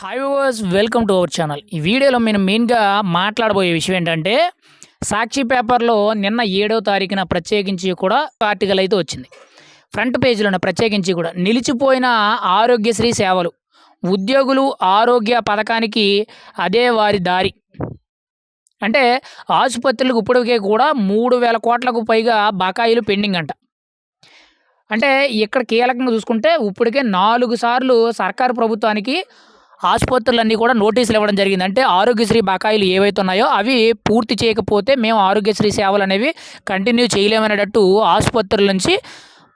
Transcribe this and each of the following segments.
Hi viewers welcome to our channel ఈ వీడియోలో నేను మెయిన్గా మాట్లాడబోయే విషయం ఏంటంటే సాక్షి పేపర్లో నిన్న ఏడవ తారీఖున ప్రత్యేకించి కూడా ఆర్టికల్ అయితే వచ్చింది. ఫ్రంట్ పేజీలోనే ప్రత్యేకించి కూడా నిలిచిపోయిన ఆరోగ్యశ్రీ సేవలు ఉద్యోగులు ఆరోగ్య పథకానికి అదే వారి దారి. అంటే ఆసుపత్రులకు ఇప్పటికే కూడా మూడు వేల కోట్లకు పైగా బకాయిలు పెండింగ్ అంట. అంటే ఇక్కడ కీలకంగా చూసుకుంటే ఇప్పటికే నాలుగు సార్లు సర్కారు ప్రభుత్వానికి ఆసుపత్రులన్నీ కూడా నోటీసులు ఇవ్వడం జరిగింది. అంటే ఆరోగ్యశ్రీ బకాయిలు ఏవైతే ఉన్నాయో అవి పూర్తి చేయకపోతే మేము ఆరోగ్యశ్రీ సేవలు అనేవి కంటిన్యూ చేయలేమనేటట్టు ఆసుపత్రుల నుంచి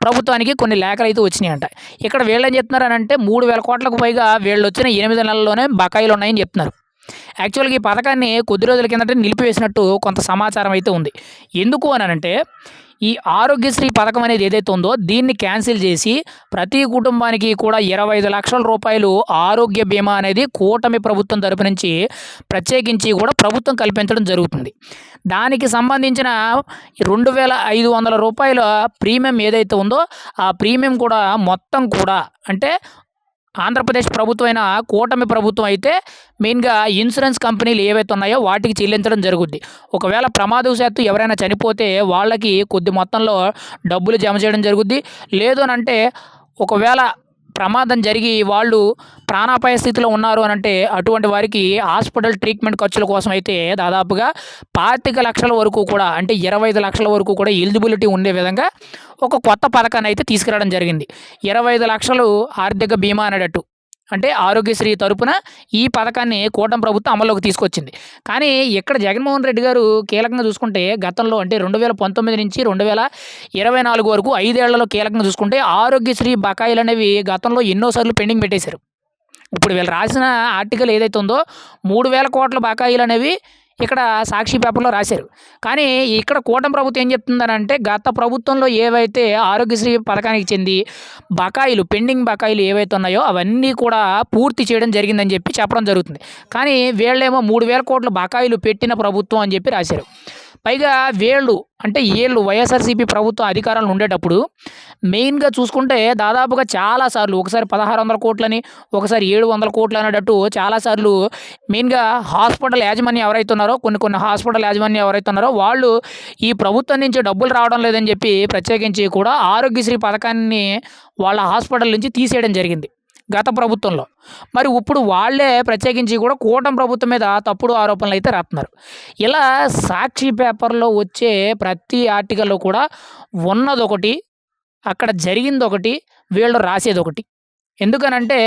ప్రభుత్వానికి కొన్ని లేఖలు అయితే వచ్చినాయంట. ఇక్కడ వీళ్ళు ఏం చెప్తున్నారు అంటే మూడు వేల కోట్లకు పైగా వీళ్ళు వచ్చిన ఎనిమిది నెలల్లోనే బకాయిలు ఉన్నాయని చెప్తున్నారు. యాక్చువల్గా ఈ పథకాన్ని కొద్ది రోజుల కిందట నిలిపివేసినట్టు కొంత సమాచారం అయితే ఉంది. ఎందుకు అని అంటే ఈ ఆరోగ్యశ్రీ పథకం అనేది ఏదైతే ఉందో దీన్ని క్యాన్సిల్ చేసి ప్రతి కుటుంబానికి కూడా ఇరవై ఐదు లక్షల రూపాయలు ఆరోగ్య బీమా అనేది కూటమి ప్రభుత్వం తరపు నుంచి ప్రత్యేకించి కూడా ప్రభుత్వం కల్పించడం జరుగుతుంది. దానికి సంబంధించిన రెండు వేల ఐదు వందల రూపాయల ప్రీమియం ఏదైతే ఉందో ఆ ప్రీమియం కూడా మొత్తం కూడా అంటే ఆంధ్రప్రదేశ్ ప్రభుత్వం అయినా కూటమి ప్రభుత్వం అయితే మెయిన్గా ఇన్సూరెన్స్ కంపెనీలు ఏవైతే ఉన్నాయో వాటికి చెల్లించడం జరుగుద్ది. ఒకవేళ ప్రమాదవశాత్తు ఎవరైనా చనిపోతే వాళ్ళకి కొద్ది మొత్తంలో డబ్బులు జమ చేయడం జరుగుద్ది. లేదు అని అంటే ఒకవేళ ప్రమాదం జరిగి వాళ్ళు ప్రాణాపాయ స్థితిలో ఉన్నారు అని అంటే అటువంటి వారికి హాస్పిటల్ ట్రీట్మెంట్ ఖర్చుల కోసం అయితే దాదాపుగా పాతిక లక్షల వరకు కూడా అంటే ఇరవై ఐదు లక్షల వరకు కూడా ఎలిజిబిలిటీ ఉండే విధంగా ఒక కొత్త పథకాన్ని అయితే తీసుకురావడం జరిగింది. ఇరవై ఐదు లక్షలు ఆర్థిక బీమా అనేటట్టు. అంటే ఆరోగ్యశ్రీ తరపున ఈ పథకాన్ని కూటమి ప్రభుత్వం అమల్లోకి తీసుకొచ్చింది. కానీ ఇక్కడ జగన్మోహన్ రెడ్డి గారు కీలకంగా చూసుకుంటే గతంలో అంటే రెండు వేల పంతొమ్మిది నుంచి రెండు వేల ఇరవై నాలుగు వరకు ఐదేళ్ళలో కీలకంగా చూసుకుంటే ఆరోగ్యశ్రీ బకాయిలు అనేవి గతంలో ఎన్నోసార్లు పెండింగ్ పెట్టేశారు. ఇప్పుడు వీళ్ళు రాసిన ఆర్టికల్ ఏదైతే ఉందో మూడు వేల కోట్ల బకాయిలు అనేవి ఇక్కడ సాక్షి పేపర్లో రాశారు. కానీ ఇక్కడ కూటమి ప్రభుత్వం ఏం చెప్తుందనంటే గత ప్రభుత్వంలో ఏవైతే ఆరోగ్యశ్రీ పథకానికి చెంది బకాయిలు పెండింగ్ బకాయిలు ఏవైతే ఉన్నాయో అవన్నీ కూడా పూర్తి చేయడం జరిగిందని చెప్పి చెప్పడం జరుగుతుంది. కానీ వీళ్ళేమో మూడు వేల కోట్లు బకాయిలు పెట్టిన ప్రభుత్వం అని చెప్పి రాశారు. పైగా వేళ్ళు అంటే ఏళ్ళు వైఎస్ఆర్సీపీ ప్రభుత్వం అధికారంలో ఉండేటప్పుడు మెయిన్గా చూసుకుంటే దాదాపుగా చాలాసార్లు ఒకసారి పదహారు వందల కోట్లని ఒకసారి ఏడు వందల కోట్లు అనేటట్టు చాలాసార్లు మెయిన్గా హాస్పిటల్ యాజమాన్యం ఎవరైతే ఉన్నారో కొన్ని కొన్ని హాస్పిటల్ యాజమాన్యం ఎవరైతే ఉన్నారో వాళ్ళు ఈ ప్రభుత్వం నుంచి డబ్బులు రావడం లేదని చెప్పి ప్రత్యేకించి కూడా ఆరోగ్యశ్రీ పథకాన్ని వాళ్ళ హాస్పిటల్ నుంచి తీసేయడం జరిగింది. గత ప్రభుత్వంలో. మరి ఇప్పుడు వాళ్ళే ప్రత్యేకించి కూడా కూటమి ప్రభుత్వం మీద తప్పుడు ఆరోపణలు అయితే రాస్తున్నారు ఇలా సాక్షి పేపర్లో వచ్చే ప్రతి ఆర్టికల్లో కూడా ఉన్నదొకటి అక్కడ జరిగింది ఒకటి వీళ్ళు రాసేది ఒకటి ఎందుకనంటే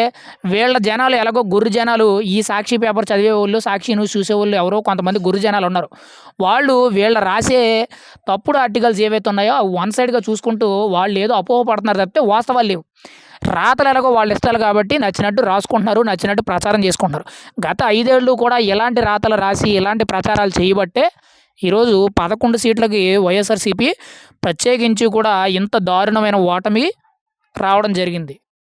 వీళ్ళ జనాలు ఎలాగో గురు జనాలు ఈ సాక్షి పేపర్ చదివే వాళ్ళు సాక్షి న్యూస్ చూసేవాళ్ళు ఎవరో కొంతమంది గురు జనాలు ఉన్నారు. వాళ్ళు వీళ్ళ రాసే తప్పుడు ఆర్టికల్స్ ఏవైతే ఉన్నాయో వన్ సైడ్గా చూసుకుంటూ వాళ్ళు ఏదో అపోహపడుతున్నారు తప్పితే వాస్తవాలు లేవు. రాతలు ఎలాగో వాళ్ళ ఇష్టాలు కాబట్టి నచ్చినట్టు రాసుకుంటున్నారు నచ్చినట్టు ప్రచారం చేసుకుంటున్నారు. గత ఐదేళ్ళు కూడా ఎలాంటి రాతలు రాసి ఎలాంటి ప్రచారాలు చేయబట్టే ఈరోజు పదకొండు సీట్లకి వైఎస్ఆర్సీపీ ప్రత్యేకించి కూడా ఇంత దారుణమైన ఓటమి రావడం జరిగింది.